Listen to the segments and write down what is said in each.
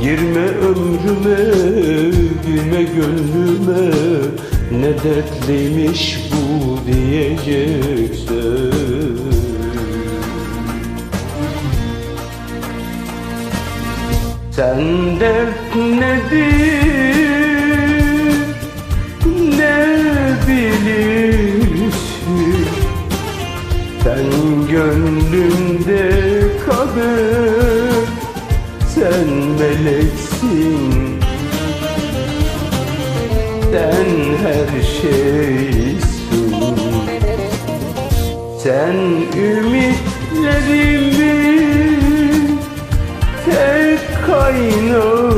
Girme ömrüme, girme gönlüme. Ne dertliymiş bu diyeceksen Sen dert nedir? Ne bilirsin? Sen gönlümde Sen meleksin. Sen her şeysin. Sen ümitlerimin tek kaynağı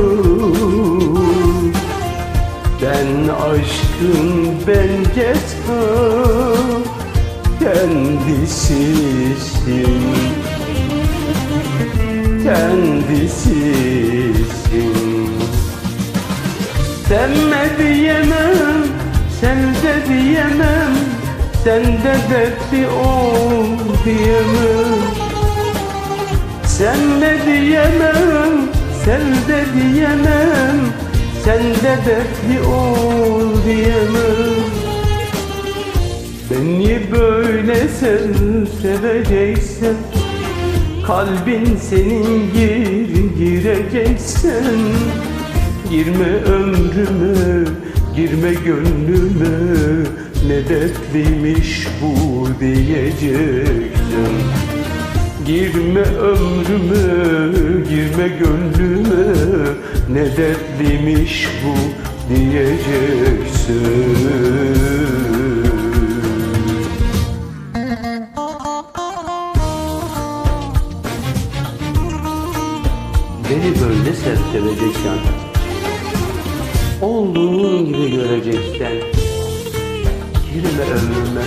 Sen aşkın ta kendisisin Kendisisin. Sevme diyemem, sevde diyemem Sende dertli ol diyemem. Sen de diyemem, sen de diyemem Sen de dertli ol diyemem. Beni böyle sev, seveceksen Kalbin senin gir, gireceksen Girme ömrüme, girme gönlüme Ne dertliymiş bu diyeceksen Girme ömrüme, girme gönlüme Ne dertliymiş bu diyeceksin Beni böyle sev seveceksen Olduğun gibi göreceksen Girme ömrüme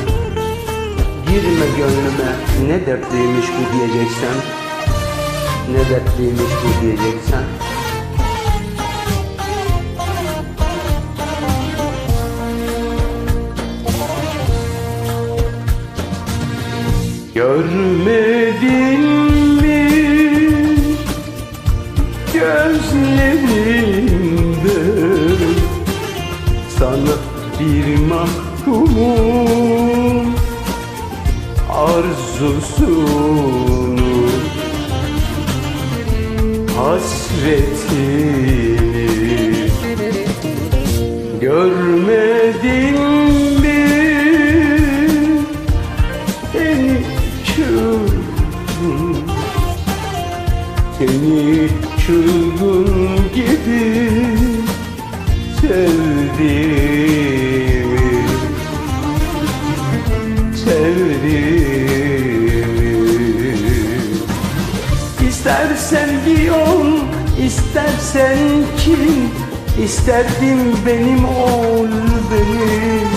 Girme gönlüme. Ne dertliymiş bu diyeceksen Ne dertliymiş bu diyeceksen. Görmedin gözlerimde Sana bir mahkumum arzusunu Hasretini Görmedin mi? Çılgın Seni çılgın gibi sevdiğimi Sevdiğimi. İstersen giyon, istersen kim? İsterdim benim ol benim.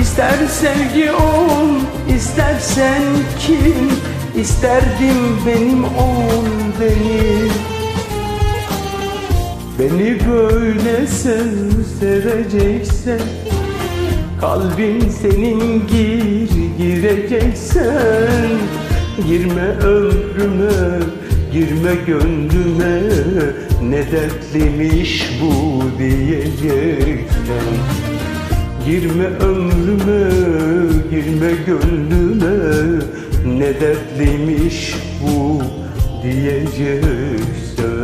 İster sevgi ol, istersen kim İsterdim benim ol benim Beni böyle sev, seveceksen Kalbin senin gir, gireceksen Girme ömrüme, girme gönlüme Ne dertliymiş bu diyeceksen Girme ömrüme, girme gönlüme Ne dertliymiş bu diyeceksen